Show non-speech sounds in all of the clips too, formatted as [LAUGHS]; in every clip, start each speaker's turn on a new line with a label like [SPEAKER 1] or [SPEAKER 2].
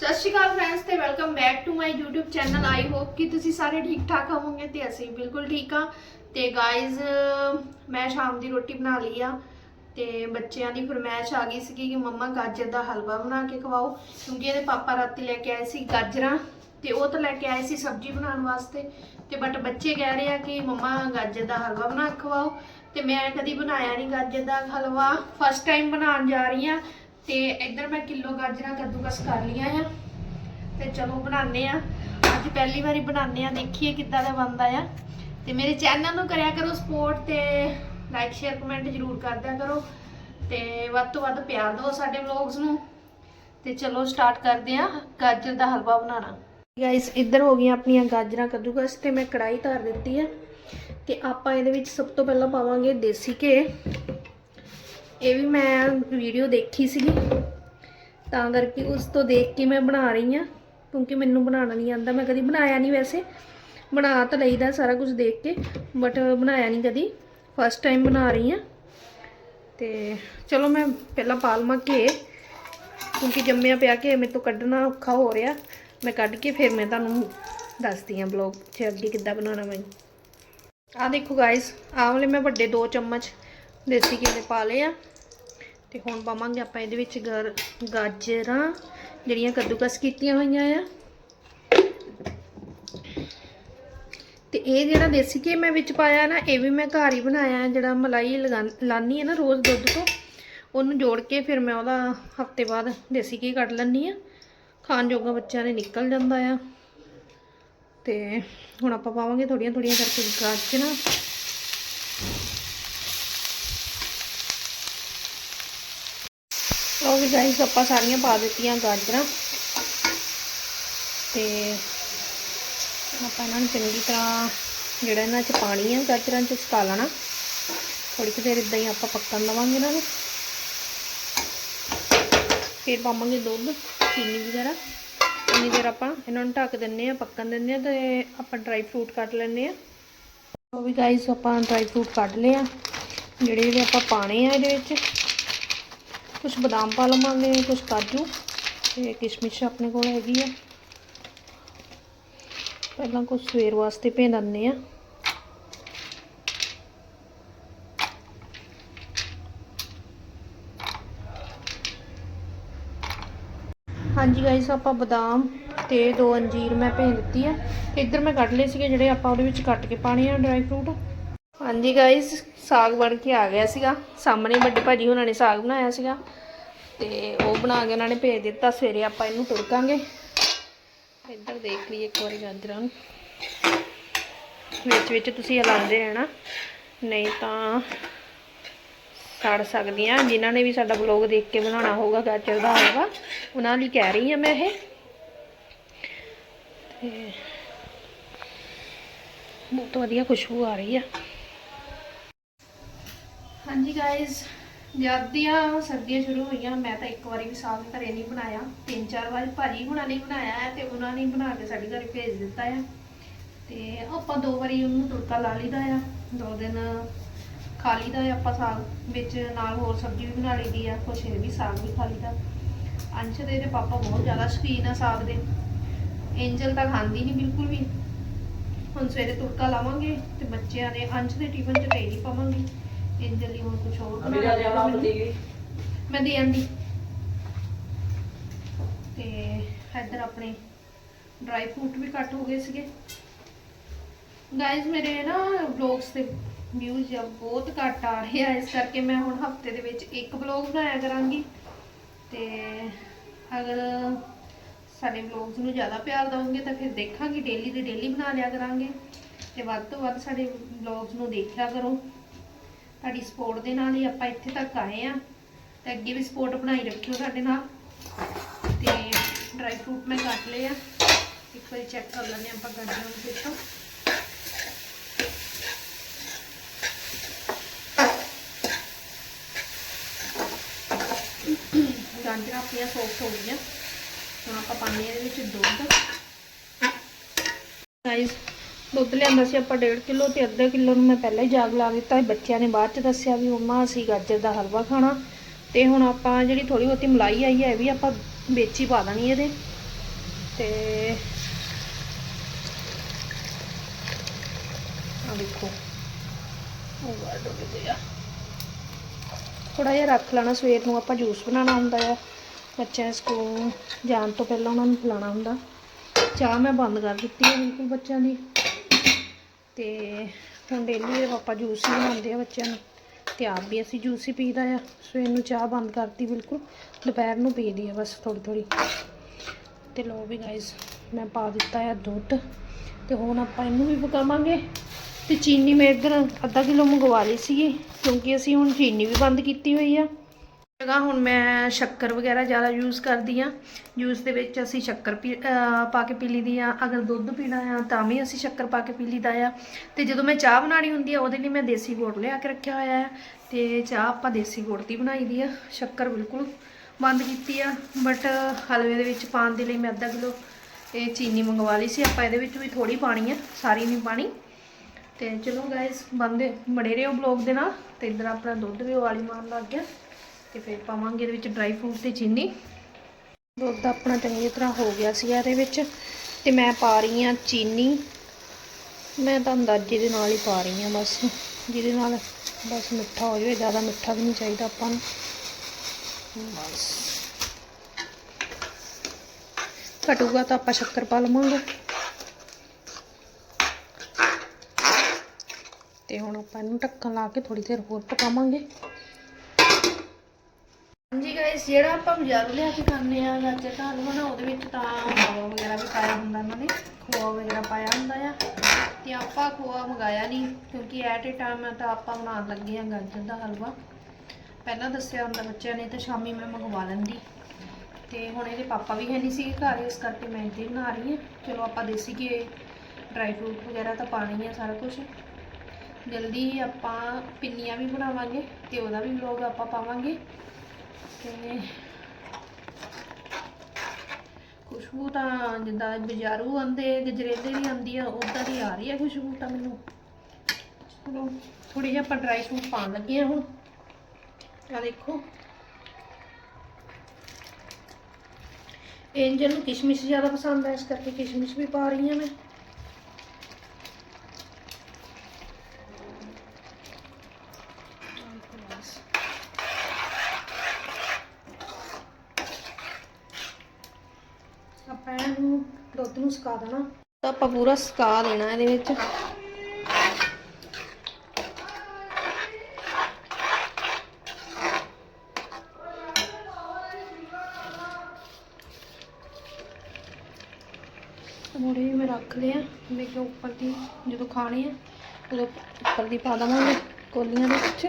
[SPEAKER 1] ਸਤਿ ਸ਼੍ਰੀ ਅਕਾਲ ਫਰੈਂਡਸ ਤੇ welcome back to my YouTube channel I hope ਕਿ ਤੁਸੀਂ ਸਾਰੇ ਠੀਕ ਠਾਕ ਹੋਵੋਗੇ ਤੇ ਅਸੀਂ ਬਿਲਕੁਲ ਠੀਕ ਆ ਤੇ ਗਾਇਜ਼ ਮੈਂ ਸ਼ਾਮ ਦੀ ਰੋਟੀ ਬਣਾ ਲਈ ਆ ਤੇ ਬੱਚਿਆਂ ਦੀ ਫਰਮਾਇਸ਼ ਆ ਗਈ ਸੀ ਕਿ ਮੰਮਾ ਗਾਜਰ ਦਾ ਹਲਵਾ ਬਣਾ ਕੇ ਖਵਾਓ। ਕਿਉਂਕਿ ਇਹਦੇ ਪਾਪਾ ਰਾਤੀ ਲੈ ਕੇ ਆਏ ਸੀ ਗਾਜਰਾਂ ਤੇ ਉਹ ਤਾਂ ਲੈ ਕੇ ਆਏ ਸੀ ਸਬਜ਼ੀ ਬਣਾਉਣ ਵਾਸਤੇ। ਤੇ ਬਟ ਬੱਚੇ ਕਹਿ ਰਹੇ ਆ ਕਿ ਮੰਮਾ ਗਾਜਰ ਦਾ ਹਲਵਾ ਬਣਾ ਕੇ ਖਵਾਓ। ਤੇ ਮੈਂ ਕਦੀ ਬਣਾਇਆ ਨਹੀਂ ਗਾਜਰ ਦਾ ਹਲਵਾ। ਫਸਟ ਟਾਈਮ ਬਣਾਉਣ ਜਾ ਰਹੀ ਆ ਤੇ ਇੱਧਰ ਮੈਂ ਕਿਲੋ ਗਾਜਰਾਂ ਕੱਦੂਕਸ ਕਰ ਲਈਆਂ ਆ। ਤੇ ਚਲੋ ਬਣਾਉਂਦੇ ਆ। ਅੱਜ ਪਹਿਲੀ ਵਾਰੀ ਬਣਾਉਂਦੇ ਆ। ਦੇਖੀਏ ਕਿੱਦਾਂ ਦਾ ਬਣਦਾ ਆ। ਤੇ ਮੇਰੇ ਚੈਨਲ ਨੂੰ ਕਰਿਆ ਕਰੋ ਸਪੋਰਟ ਤੇ ਲਾਈਕ ਸ਼ੇਅਰ ਕਮੈਂਟ ਜਰੂਰ ਕਰਦਿਆ ਕਰੋ। ਤੇ ਵੱਧ ਤੋਂ ਵੱਧ ਪਿਆਰ ਦਿਓ ਸਾਡੇ ਵਲੌਗਸ ਨੂੰ। ਤੇ ਚਲੋ ਸਟਾਰਟ ਕਰਦੇ ਆ ਗਾਜਰ ਦਾ ਹਲਵਾ ਬਣਾਉਣਾ। ਗਾਇਸ ਇੱਧਰ ਹੋ ਗਈਆਂ ਆਪਣੀਆਂ ਗਾਜਰਾਂ ਕੱਦੂਕਸ ਤੇ ਮੈਂ ਕੜਾਈ ਧਰ ਦਿੱਤੀ ਆ। ਤੇ ਆਪਾਂ ਇਹਦੇ ਵਿੱਚ ਸਭ ਤੋਂ ਪਹਿਲਾਂ ਪਾਵਾਂਗੇ ਦੇਸੀ ਘੇ। ਇਹ ਵੀ ਮੈਂ ਵੀਡੀਓ ਦੇਖੀ ਸੀਗੀ। ਤਾਂ ਕਰਕੇ ਉਸ ਤੋਂ ਦੇਖ ਕੇ ਮੈਂ ਬਣਾ ਰਹੀ ਹਾਂ, ਕਿਉਂਕਿ ਮੈਨੂੰ ਬਣਾਉਣਾ ਨਹੀਂ ਆਉਂਦਾ। ਮੈਂ ਕਦੀ ਬਣਾਇਆ ਨਹੀਂ ਵੈਸੇ। ਬਣਾ ਤਾਂ ਲਈਦਾ ਸਾਰਾ ਕੁਝ ਦੇਖ ਕੇ ਬਟ ਬਣਾਇਆ ਨਹੀਂ ਕਦੀ। ਫਸਟ ਟਾਈਮ ਬਣਾ ਰਹੀ ਹਾਂ। ਤੇ ਚਲੋ ਮੈਂ ਪਹਿਲਾਂ ਪਾਲਮਾ ਘੇ ਕਿਉਂਕਿ ਜੰਮਿਆ ਪਿਆ ਕਿ ਮੇਰੇ ਤੋਂ ਕੱਢਣਾ ਔਖਾ ਹੋ ਰਿਹਾ। ਮੈਂ ਕੱਢ ਕੇ ਫਿਰ ਮੈਂ ਤੁਹਾਨੂੰ ਦੱਸਦੀ ਹਾਂ ਬਲੌਗ 'ਚ ਅੱਗੇ ਕਿੱਦਾਂ ਬਣਾਉਣਾ ਮੈਂ। ਆ ਦੇਖੋ ਗਾਇਸ ਆਹ ਵਾਲੇ ਮੈਂ ਵੱਡੇ 2 ਚਮਚ ਦੇਸੀ ਘੀ ਦੇ ਪਾ ਲਏ ਆ। ਤੇ ਹੁਣ ਪਾਵਾਂਗੇ ਆਪਾਂ ਇਹਦੇ ਵਿੱਚ ਗਰ, ਗਾਜਰਾਂ, ਜਿਹੜੀਆਂ ਕੱਦੂਕਸ ਕੀਤੀਆਂ ਹੋਈਆਂ ਆ। ਤੇ ਇਹ ਜਿਹੜਾ ਦੇਸੀ ਘੀ ਮੈਂ ਵਿੱਚ ਪਾਇਆ ਨਾ, ਇਹ ਵੀ ਮੈਂ ਘਰ ਹੀ ਬਣਾਇਆ ਜਿਹੜਾ ਮਲਾਈ ਲਗਾ, ਲਾਨੀ ਹੈ ਨਾ ਰੋਜ਼ ਦੁੱਧ ਤੋਂ, ਉਹਨੂੰ ਜੋੜ ਕੇ ਫਿਰ ਮੈਂ ਉਹਦਾ ਹਫ਼ਤੇ ਬਾਅਦ ਦੇਸੀ ਘੀ ਕੱਢ ਲੈਂਦੀ ਆ। ਖਾਣ ਜੋਗਾ ਬੱਚਿਆਂ ਨੇ ਨਿਕਲ ਜਾਂਦਾ ਆ। ਤੇ ਹੁਣ ਆਪਾਂ ਪਾਵਾਂਗੇ ਥੋੜੀਆਂ ਥੋੜੀਆਂ ਕਰਕੇ ਗਾਜਰਾਂ। ਉਹ ਵੀ ਗਾਈਸ ਆਪਾਂ ਸਾਰੀਆਂ ਪਾ ਦਿੱਤੀਆਂ ਗਾਜਰਾਂ। ਤੇ ਆਪਾਂ ਇਹਨਾਂ ਨੂੰ ਚੰਗੀ ਤਰ੍ਹਾਂ ਜਿਹੜਾ ਇਹਨਾਂ 'ਚ ਪਾਣੀ ਆ, ਗਾਜਰਾਂ 'ਚ ਸੁਕਾ ਲੈਣਾ। ਥੋੜੀ ਕੁ ਦੇਰ ਇਦਾਂ ਹੀ ਆਪਾਂ ਪੱਕਣ ਲਵਾਂਗੇ ਇਹਨਾਂ ਨੂੰ। ਫਿਰ ਪਾਵਾਂਗੇ ਦੁੱਧ, ਚੀਨੀ ਵਗੈਰਾ। ਇੰਨੀ ਦੇਰ ਆਪਾਂ ਇਹਨਾਂ ਨੂੰ ਢੱਕ ਦਿੰਨੇ ਆ ਪੱਕਣ ਦਿੰਨੇ ਆ ਤੇ ਆਪਾਂ ਡਰਾਈ ਫਰੂਟ ਕੱਟ ਲੈਣੇ ਆ ਉਹ ਵੀ ਗਾਈਸ ਆਪਾਂ ਡਰਾਈ ਫਰੂਟ ਕੱਢ ਲਏ ਆ। ਜਿਹੜੇ ਜਿਹੜੇ ਆਪਾਂ ਪਾਣੇ ਆ ਇਹਦੇ ਵਿੱਚ। ਕੁਝ ਬਦਾਮ ਪਾ ਲਵਾਂਗੇ ਕੁਝ ਕਾਜੂ ਤੇ ਕਿਸ਼ਮਿਸ਼ ਆਪਣੇ ਕੋਲ ਹੈਗੀ ਆ। ਪਹਿਲਾਂ ਕੁਝ ਸਵੇਰ ਵਾਸਤੇ ਭੇਜ ਦਿੰਦੇ ਆ। ਹਾਂਜੀ ਗਾਇਸ ਆਪਾਂ ਬਦਾਮ ਤੇ ਦੋ ਅੰਜੀਰ ਮੈਂ ਭੇਜ ਦਿੱਤੀ ਆ। ਤੇ ਇੱਧਰ ਮੈਂ ਕੱਢ ਲਏ ਸੀਗੇ ਜਿਹੜੇ ਆਪਾਂ ਉਹਦੇ ਵਿੱਚ ਕੱਟ ਕੇ ਪਾਣੇ ਆ, ਡਰਾਈ ਫਰੂਟ। ਹਾਂਜੀ ਗਾਇਸ ਸਾਗ ਬਣ ਕੇ ਆ ਗਿਆ ਸੀਗਾ। ਸਾਹਮਣੇ ਵੱਡੇ ਭਾਜੀ ਉਹਨਾਂ ਨੇ ਸਾਗ ਬਣਾਇਆ ਸੀਗਾ। ਤੇ ਉਹ ਬਣਾ ਕੇ ਉਹਨਾਂ ਨੇ ਭੇਜ ਦਿੱਤਾ, ਸਵੇਰੇ ਆਪਾਂ ਇਹਨੂੰ ਤੁਰਕਾਂਗੇ। ਇੱਧਰ ਦੇਖ ਲਈ ਇੱਕ ਵਾਰੀ ਗਾਜਰਾਂ ਨੂੰ। ਵਿੱਚ ਵਿੱਚ ਤੁਸੀਂ ਹਿਲਾਉਂਦੇ ਰਹਿਣਾ। ਨਹੀਂ ਤਾਂ ਸੜ ਸਕਦੀਆਂ। ਜਿਨ੍ਹਾਂ ਨੇ ਵੀ ਸਾਡਾ ਬਲੌਗ ਦੇਖ ਕੇ ਬਣਾਉਣਾ ਹੋਊਗਾ, ਗਾਜਰ ਦਾ ਹਲਵਾ, ਉਹਨਾਂ ਲਈ ਕਹਿ ਰਹੀ ਹਾਂ ਮੈਂ ਇਹ। ਤੇ ਬਹੁਤ ਵਧੀਆ ਖੁਸ਼ਬੂ ਆ ਰਹੀ ਆ। ਹਾਂਜੀ ਗਾਇਜ਼ ਜਦ ਦੀਆਂ ਸਰਦੀਆਂ ਸ਼ੁਰੂ ਹੋਈਆਂ, ਮੈਂ ਤਾਂ ਇੱਕ ਵਾਰੀ ਵੀ ਸਾਗ ਘਰੇ ਨਹੀਂ ਬਣਾਇਆ। ਤਿੰਨ ਚਾਰ ਵਾਰ ਭਾਜੀ ਹੁਣਾਂ ਨੇ ਬਣਾਇਆ ਹੈ ਤੇ ਉਹਨਾਂ ਨੇ ਬਣਾ ਕੇ ਸਾਡੇ ਘਰੇ ਭੇਜ ਦਿੱਤਾ ਹੈ। ਤੇ ਆਪਾਂ ਦੋ ਵਾਰੀ ਉਹਨੂੰ ਤੁੜਕਾ ਲਾ ਲਈਦਾ ਆ। ਦੋ ਦਿਨ ਖਾ ਲਈਦਾ ਆ ਆਪਾਂ ਸਾਗ, ਵਿੱਚ ਨਾਲ ਹੋਰ ਸਬਜ਼ੀ ਵੀ ਬਣਾ ਲਈਦੀ ਆ, ਕੁਛ ਇਹ ਵੀ ਸਾਗ ਵੀ ਖਾ ਲਈਦਾ। ਅੰਸ਼ ਦੇ ਇਹਦੇ ਪਾਪਾ ਬਹੁਤ ਜ਼ਿਆਦਾ ਸ਼ੌਕੀਨ ਆ ਸਾਗ ਦੇ। ਐਂਜਲ ਤਾਂ ਖਾਂਦੀ ਨਹੀਂ ਬਿਲਕੁਲ ਵੀ। ਹੁਣ ਸਵੇਰੇ ਤੁੜਕਾ ਲਾਵਾਂਗੇ ਤੇ ਬੱਚਿਆਂ ਦੇ ਅੰਸ਼ ਦੇ ਟਿਫਨ ਚ ਤੇ ਨਹੀਂ ਪਾਵਾਂਗੇ। ਐਂਜਲ ਲਈ ਹੁਣ ਕੁਝ ਹੋਰ ਬਣਾ ਲਿਆ ਮੈਂ ਦੇ ਆਂਦੀ। ਤੇ ਇੱਧਰ ਆਪਣੇ ਡਰਾਈ ਫਰੂਟ ਵੀ ਕੱਟ ਹੋ ਗਏ ਸੀਗੇ। ਗਾਇਜ਼ ਮੇਰੇ ਨਾ ਵਲੌਗਸ ਤੇ ਵਿਊਜ਼ ਬਹੁਤ ਘੱਟ ਆ ਰਹੇ ਆ ਇਸ ਕਰਕੇ ਮੈਂ ਹੁਣ ਹਫ਼ਤੇ ਦੇ ਵਿੱਚ ਇੱਕ ਵਲੌਗ ਬਣਾਇਆ ਕਰਾਂਗੀ। ਤੇ ਅਗਰ ਸਾਡੇ ਵਲੌਗਸ ਨੂੰ ਜ਼ਿਆਦਾ ਪਿਆਰ ਦਵੋਗੇ ਤਾਂ ਫਿਰ ਦੇਖਾਂਗੇ ਡੇਲੀ ਦੇ ਡੇਲੀ ਬਣਾ ਲਿਆ ਕਰਾਂਗੇ। ਤੇ ਵੱਧ ਤੋਂ ਵੱਧ ਸਾਡੇ ਵਲੌਗਸ ਨੂੰ ਦੇਖਿਆ ਕਰੋ। ਤੁਹਾਡੀ ਸਪੋਰਟ ਦੇ ਨਾਲ ਹੀ ਆਪਾਂ ਇੱਥੇ ਤੱਕ ਆਏ ਆ ਤੇ ਅੱਗੇ ਵੀ ਸਪੋਰਟ ਬਣਾਈ ਰੱਖਿਓ ਸਾਡੇ ਨਾਲ। ਤੇ ਡਰਾਈ ਫਰੂਟ ਮੈਂ ਕੱਟ ਲਏ ਆ। ਇੱਕ ਵਾਰੀ ਚੈੱਕ ਕਰ ਲੈਂਦੇ ਹਾਂ ਆਪਾਂ ਗਾਜਰਾਂ ਨੂੰ ਫਿਰ ਤੋਂ ਗਾਜਰਾਂ ਆਪਣੀਆਂ ਸੌਫਟ ਹੋ ਗਈਆਂ। ਹੁਣ ਆਪਾਂ ਪਾਣੀ ਇਹਦੇ ਵਿੱਚ ਦੁੱਧ। ਗਾਇਸ ਦੁੱਧ ਲਿਆਂਦਾ ਸੀ ਆਪਾਂ 1.5 ਕਿਲੋ ਤੇ ਅੱਧਾ ਕਿਲੋ ਨੂੰ ਮੈਂ ਪਹਿਲਾਂ ਹੀ ਜਾਗ ਲਾ ਦਿੱਤਾ ਬੱਚਿਆਂ ਨੇ ਬਾਅਦ ਚ ਦੱਸਿਆ ਵੀ ਮੰਮਾ ਅਸੀਂ ਗਾਜਰ ਦਾ ਹਲਵਾ ਖਾਣਾ। ਤੇ ਹੁਣ ਆਪਾਂ ਜਿਹੜੀ ਥੋੜੀ ਬਹੁਤੀ ਮਲਾਈ ਆਈ ਹੈ ਇਹ ਵੀ ਆਪਾਂ ਵਿੱਚ ਹੀ ਪਾ ਦੇਣੀ ਇਹਦੇ। ਤੇ ਆ ਦੇਖੋ। ਉਹ ਗਾਰਡ ਹੋ ਗਏ ਥੋੜਾ ਜਿਹਾ ਰੱਖ ਲੈਣਾ ਸਵੇਰ ਨੂੰ, ਆਪਾਂ ਜੂਸ ਬਣਾਉਣਾ ਹੁੰਦਾ ਆ। ਬੱਚਿਆਂ ਦੇ ਸਕੂਲ ਜਾਣ ਤੋਂ ਪਹਿਲਾਂ ਉਹਨਾਂ ਨੂੰ ਪਿਲਾਉਣਾ ਹੁੰਦਾ। ਚਾਹ ਮੈਂ ਬੰਦ ਕਰ ਦਿੱਤੀ ਹੈ ਬਿਲਕੁਲ ਬੱਚਿਆਂ ਦੀ। ਤੇ ਹੁਣ ਡੇਲੀ ਆਪਾਂ ਜੂਸ ਹੀ ਬਣਾਉਂਦੇ ਆ ਬੱਚਿਆਂ ਨੂੰ ਤੇ ਆਪ ਵੀ ਅਸੀਂ ਜੂਸ ਹੀ ਪੀਦਾ ਆ। ਸਵੇਰ ਨੂੰ ਚਾਹ ਬੰਦ ਕਰਤੀ ਬਿਲਕੁਲ, ਦੁਪਹਿਰ ਨੂੰ ਪੀਦੀ ਆ ਬਸ ਥੋੜੀ ਥੋੜੀ ਤੇ ਲੋ ਵੀ ਗਾਇਸ ਮੈਂ ਪਾ ਦਿੱਤਾ ਆ ਦੁੱਧ ਤੇ ਹੁਣ ਆਪਾਂ ਇਹਨੂੰ ਵੀ ਪਕਾਵਾਂਗੇ ਤੇ ਚੀਨੀ ਮੈਂ ਇੱਧਰ ਅੱਧਾ ਕਿਲੋ ਮੰਗਵਾ ਲਈ ਸੀਗੀ, ਕਿਉਂਕਿ ਅਸੀਂ ਹੁਣ ਚੀਨੀ ਵੀ ਬੰਦ ਕੀਤੀ ਹੋਈ ਆ। ਜਗ੍ਹਾ ਹੁਣ ਮੈਂ ਸ਼ੱਕਰ ਵਗੈਰਾ ਜ਼ਿਆਦਾ ਯੂਜ਼ ਕਰਦੀ ਆ ਜੂਸ ਦੇ ਵਿੱਚ ਅਸੀਂ ਸ਼ੱਕਰ ਪੀ ਪਾ ਕੇ ਪੀ ਲਈਦੀ ਆ ਅਗਰ ਦੁੱਧ ਪੀਣਾ ਆ ਤਾਂ ਵੀ ਅਸੀਂ ਸ਼ੱਕਰ ਪਾ ਕੇ ਪੀ ਲਈਦਾ ਆ। ਤੇ ਜਦੋਂ ਮੈਂ ਚਾਹ ਬਣਾਉਣੀ ਹੁੰਦੀ ਆ, ਉਹਦੇ ਲਈ ਮੈਂ ਦੇਸੀ ਗੁੜ ਲਿਆ ਕੇ ਰੱਖਿਆ ਹੋਇਆ ਹੈ ਤੇ ਚਾਹ ਆਪਾਂ ਦੇਸੀ ਗੁੜ ਦੀ ਬਣਾਈ ਦੀ ਆ। ਸ਼ੱਕਰ ਬਿਲਕੁਲ ਬੰਦ ਕੀਤੀ ਆ। ਬਟ ਹਲਵੇ ਦੇ ਵਿੱਚ ਪਾਉਣ ਦੇ ਲਈ ਮੈਂ ਅੱਧਾ ਕਿਲੋ, ਇਹ ਚੀਨੀ ਮੰਗਵਾ ਲਈ ਸੀ। ਆਪਾਂ ਇਹਦੇ ਵਿੱਚ ਵੀ ਥੋੜੀ ਪਾਣੀ ਆ, ਸਾਰੀ ਨਹੀਂ ਪਾਣੀ ਤੇ ਚਲੋ ਗਾਇਸ ਬੰਦੇ ਬੜੇ ਰਹੋ ਬਲੌਗ ਦੇ ਨਾਲ। ਤੇ ਇਧਰ ਆਪਣਾ ਦੁੱਧ ਵੀ ਉਬਾਲੀ ਮਾਰਨ ਲੱਗ ਗਿਆ। ਤੇ ਫਿਰ ਪਾਵਾਂਗੇ ਇਹਦੇ ਵਿੱਚ ਡਰਾਈ ਫਰੂਟ ਤੇ ਚੀਨੀ। ਦੁੱਧ ਆਪਣਾ ਚੰਗੀ ਤਰ੍ਹਾਂ ਹੋ ਗਿਆ ਸੀ ਇਹਦੇ ਵਿੱਚ। ਤੇ ਮੈਂ ਪਾ ਰਹੀ ਹਾਂ ਚੀਨੀ। ਮੈਂ ਤਾਂ ਅੰਦਾਜ਼ੇ ਦੇ ਨਾਲ ਹੀ ਪਾ ਰਹੀ ਹਾਂ ਬਸ। ਜਿਹਦੇ ਨਾਲ ਬਸ ਮਿੱਠਾ ਹੋ ਜਾਵੇ, ਜ਼ਿਆਦਾ ਮਿੱਠਾ ਵੀ ਨਹੀਂ ਚਾਹੀਦਾ ਆਪਾਂ ਨੂੰ। ਬਸ। ਘਟੂਗਾ ਤਾਂ ਆਪਾਂ ਸ਼ੱਕਰ ਪਾ ਲਵਾਂਗੇ। ਤੇ ਹੁਣ ਆਪਾਂ ਇਹਨੂੰ ਢੱਕਣ ਲਾ ਕੇ ਥੋੜੀ ਦੇਰ ਹੋਰ ਪਕਾਵਾਂਗੇ। ਹਾਂਜੀ ਗਾਇਸ ਜਿਹੜਾ ਆਪਾਂ ਬਾਜ਼ਾਰੋਂ ਲਿਆ ਕੇ ਖਾਂਦੇ ਆ ਗਾਜਰ ਦਾ ਹਲਵਾ ਨਾ ਉਹਦੇ ਵਿੱਚ ਤਾਂ ਖੋਆ ਵਗੈਰਾ ਵੀ ਪਾਇਆ ਹੁੰਦਾ ਉਹਨਾਂ ਨੇ। ਖੋਆ ਵਗੈਰਾ ਪਾਇਆ ਹੁੰਦਾ ਆ। ਤੇ ਆਪਾਂ ਖੋਆ ਮੰਗਾਇਆ ਨਹੀਂ, ਕਿਉਂਕਿ ਐਟ ਏ ਟਾਈਮ ਤਾਂ ਆਪਾਂ ਬਣਾਉਣ ਲੱਗੇ ਆ ਗਾਜਰ ਦਾ ਹਲਵਾ। ਪਹਿਲਾਂ ਦੱਸਿਆ ਹੁੰਦਾ ਬੱਚਿਆਂ ਨੇ, ਤਾਂ ਸ਼ਾਮੀ ਮੈਂ ਮੰਗਵਾ ਲੈਂਦੀ। ਤੇ ਹੁਣ ਇਹਦੇ ਪਾਪਾ ਵੀ ਹੈ ਨਹੀਂ ਸੀ ਘਰ, ਇਸ ਕਰਕੇ ਮੈਂ ਇੱਥੇ ਬਣਾ ਰਹੀ ਹਾਂ। ਚਲੋ ਆਪਾਂ ਦੇਸੀ ਘੀ ਡਰਾਈ ਫਰੂਟ ਵਗੈਰਾ ਤਾਂ ਪਾਣੀ ਆ ਸਾਰਾ ਕੁਝ ਜਲਦੀ ਹੀ ਆਪਾਂ ਪਿੰਨੀਆਂ ਵੀ ਬਣਾਵਾਂਗੇ ਤੇ ਉਹਦਾ ਵੀ ਵਲੌਗ ਆਪਾਂ ਪਾਵਾਂਗੇ। ਤੇ ਖੁਸ਼ਬੂ ਤਾਂ ਜਿੱਦਾਂ ਬਜ਼ਾਰੂ ਆਂਦੇ ਗਜਰੇਲੇ ਦੀ ਆਂਦੀ ਆ ਉਦਾਂ ਦੀ ਆ ਰਹੀ ਹੈ ਖੁਸ਼ਬੂ ਤਾਂ ਮੈਨੂੰ। ਚਲੋ ਥੋੜੀ ਜਿਹੀ ਆਪਾਂ ਡਰਾਈ ਫਰੂਟ ਪਾਉਣ ਲੱਗੇ ਆ ਹੁਣ। ਆ ਦੇਖੋ। ਐਂਜਲ ਨੂੰ ਕਿਸ਼ਮਿਸ਼ ਜ਼ਿਆਦਾ ਪਸੰਦ ਆ, ਇਸ ਕਰਕੇ ਕਿਸ਼ਮਿਸ਼ ਵੀ ਪਾ ਰਹੀ ਹਾਂ ਮੈਂ ਆਪਾਂ ਇਹਨੂੰ ਦੁੱਧ ਨੂੰ ਸੁਕਾ ਦੇਣਾ। ਤਾਂ ਆਪਾਂ ਪੂਰਾ ਸੁਕਾ ਦੇਣਾ ਇਹਦੇ ਵਿੱਚ। ਮੋੜੇ ਮੈਂ ਰੱਖ ਲਿਆ ਮੈਂ ਕਿ ਉੱਪਰ ਦੀ ਜਦੋਂ ਖਾਣੇ ਆ ਉਦੋਂ ਉੱਪਰ ਦੀ ਪਾ ਦਵਾਂਗੇ ਕੋਲੀਆਂ ਦੇ ਵਿੱਚ।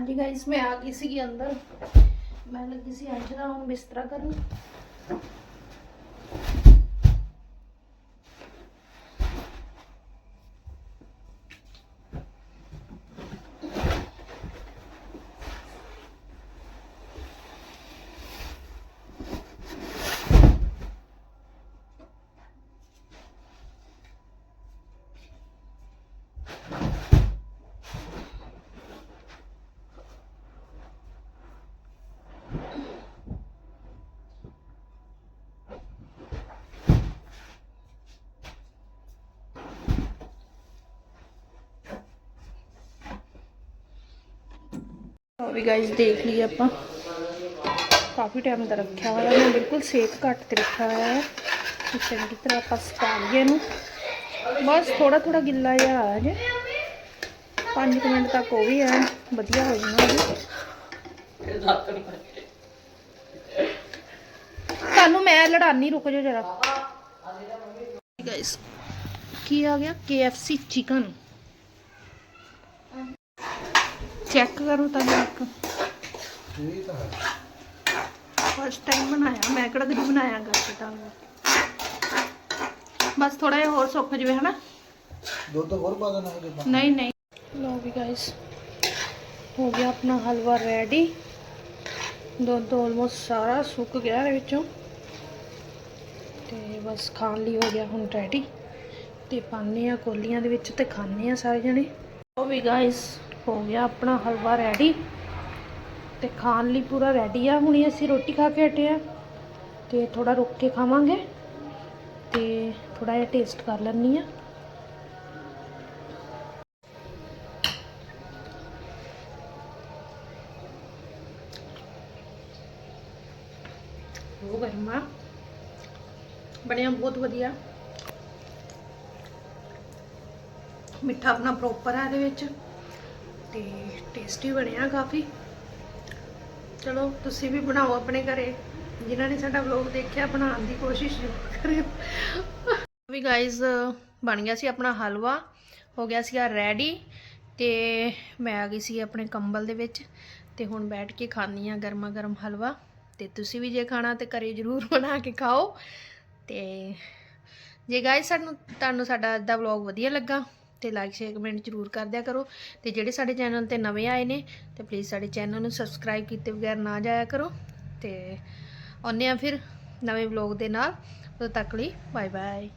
[SPEAKER 1] ਹਾਂਜੀ ਗਾਇਸ ਮੈਂ ਆ ਗਈ ਸੀਗੀ ਅੰਦਰ। ਮੈਂ ਲੱਗੀ ਸੀ ਅੰਜ ਦਾ ਹੁਣ ਬਿਸਤਰਾ ਕਰਨ। ਵੀ ਗਾਇਸ ਦੇਖ ਲਈ ਆਪਾਂ। ਕਾਫੀ ਟਾਈਮ ਦਾ ਰੱਖਿਆ ਹੋਇਆ ਮੈਂ ਬਿਲਕੁਲ ਸੇਕ ਘੱਟ ਤੇ ਰੱਖਿਆ ਹੋਇਆ ਹੈ। ਚੰਗੀ ਤਰ੍ਹਾਂ ਆਪਾਂ ਸੁਕਾ ਲਈਏ ਇਹਨੂੰ। ਬਸ ਥੋੜਾ ਥੋੜਾ ਗਿੱਲਾ ਜਿਹਾ ਆ ਜੇ। 5 ਮਿੰਟ ਤੱਕ ਉਹ ਵੀ ਐ ਵਧੀਆ ਹੋ ਜਾਣਾ ਤੁਹਾਨੂੰ ਮੈਂ ਲੜਾਨੀ, ਰੁਕ ਜਾਓ ਜਰਾ। ਗਾਇਸ ਕੀ ਆ ਗਿਆ? KFC ਚਿਕਨ ਚੈੱਕ ਕਰੋ ਤਾਂ ਇੱਕ ਫਸਟ ਟਾਈਮ ਬਣਾਇਆ ਮੈਂ ਕਿਹੜਾ ਕਦੀ ਬਣਾਇਆ ਗੱਟ ਤਾਂ। ਬਸ ਥੋੜਾ ਜਿਹਾ ਹੋਰ ਸੁੱਕ ਜਵੇ ਹਨਾ?
[SPEAKER 2] ਦੁੱਧ ਹੋਰ ਪਾ ਦੇਣਾ ਹੈ ਜਿੱਦਾਂ
[SPEAKER 1] ਨਹੀਂ ਨਹੀਂ। ਲੋ ਵੀ ਗਾਇਸ ਹੋ ਗਿਆ ਆਪਣਾ ਹਲਵਾ ਰੈਡੀ ਦੁੱਧ ਆਲਮੋਸਟ ਸਾਰਾ ਸੁੱਕ ਗਿਆ ਇਹਦੇ ਵਿੱਚੋਂ। ਤੇ ਬਸ ਖਾਣ ਲਈ ਹੋ ਗਿਆ ਹੁਣ ਰੈਡੀ ਤੇ ਪਾਉਂਦੇ ਆ ਕੋਲੀਆਂ ਦੇ ਵਿੱਚ ਤੇ ਖਾਣੇ ਆ ਸਾਰੇ ਜਣੇ। ਉਹ ਵੀ ਗਾਇਸ ਹੋ ਗਿਆ, ਆਪਣਾ ਹਲਵਾ ਰੈਡੀ ਤੇ ਖਾਣ ਲਈ ਪੂਰਾ ਰੈਡੀ ਆ। ਹੁਣੀ ਅਸੀਂ ਰੋਟੀ ਖਾ ਕੇ ਹਟੇ ਆ ਤੇ ਥੋੜਾ ਰੁਕ ਕੇ ਖਾਵਾਂਗੇ ਤੇ ਥੋੜਾ ਜਿਹਾ ਟੇਸਟ ਕਰ ਲੈਣੀ ਆ। ਉਹ ਗਰਮਾ। ਬਣਿਆ ਬਹੁਤ ਵਧੀਆ। ਮਿੱਠਾ ਆਪਣਾ ਪ੍ਰੋਪਰ ਆ ਇਹਦੇ ਵਿੱਚ। ਤੇ ਟੇਸਟੀ ਬਣਿਆ ਕਾਫੀ। ਚਲੋ, ਤੁਸੀਂ ਵੀ ਬਣਾਓ ਆਪਣੇ ਘਰੇ। ਜਿਨ੍ਹਾਂ ਨੇ ਸਾਡਾ ਵਲੌਗ ਦੇਖਿਆ, ਬਣਾਉਣ ਦੀ ਕੋਸ਼ਿਸ਼ ਜ਼ਰੂਰ ਕਰਿਓ। ਵੀ ਗਾਇਜ਼ ਬਣ ਗਿਆ ਸੀ ਆਪਣਾ ਹਲਵਾ। ਹੋ ਗਿਆ ਸੀਗਾ ਰੈਡੀ ਤੇ ਮੈਂ ਆ ਗਈ ਸੀ ਆਪਣੇ ਕੰਬਲ ਦੇ ਵਿੱਚ ਤੇ ਹੁਣ ਬੈਠ ਕੇ ਖਾਣੀ ਆ ਗਰਮਾ ਗਰਮ ਹਲਵਾ। ਤੇ ਤੁਸੀਂ ਵੀ ਜੇ ਖਾਣਾ ਤੇ ਘਰੇ ਜ਼ਰੂਰ [LAUGHS] ਬਣਾ ਕੇ ਖਾਓ। ਤੇ ਜੇ ਗਾਇਜ਼ ਸਾਨੂੰ ਤੁਹਾਨੂੰ ਸਾਡਾ ਅੱਜ ਦਾ ਵਲੌਗ ਵਧੀਆ ਲੱਗਾ ਤੇ ਲਾਈਕ ਸ਼ੇਅਰ ਕਮੈਂਟ ਜ਼ਰੂਰ ਕਰ ਦਿਆ ਕਰੋ। ਤੇ ਜਿਹੜੇ ਸਾਡੇ ਚੈਨਲ ਤੇ ਨਵੇਂ ਆਏ ਨੇ, ਤੇ ਪਲੀਜ਼ ਸਾਡੇ ਚੈਨਲ ਨੂੰ ਸਬਸਕ੍ਰਾਈਬ ਕੀਤੇ ਬਗੈਰ ਨਾ ਜਾਇਆ ਕਰੋ। ਤੇ ਆਉਂਦੇ ਆ ਫਿਰ ਨਵੇਂ ਵਲੌਗ ਦੇ ਨਾਲ। ਉਦੋਂ ਤੱਕ ਲਈ ਬਾਏ ਬਾਏ